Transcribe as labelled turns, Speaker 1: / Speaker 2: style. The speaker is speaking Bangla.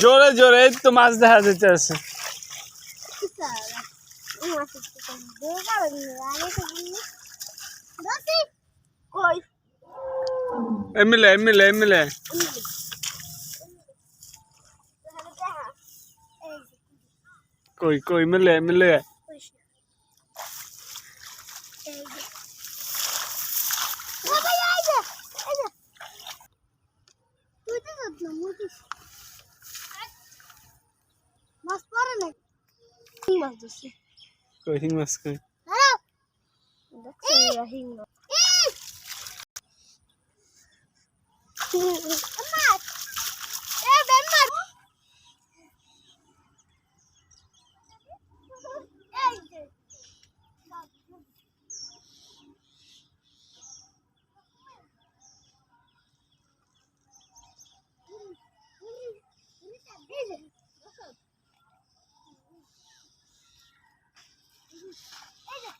Speaker 1: জোরে জোরে, এই তো মাছ দেখা যেতে আছে। এমিলে এমিলে এমিলে। কই কই মিলে মিলে
Speaker 2: মাছ মাছ ধরছে
Speaker 1: কই হিং মাছ কই
Speaker 2: হিং মাছ মাছ এ বেন মাছ এই যে এই যে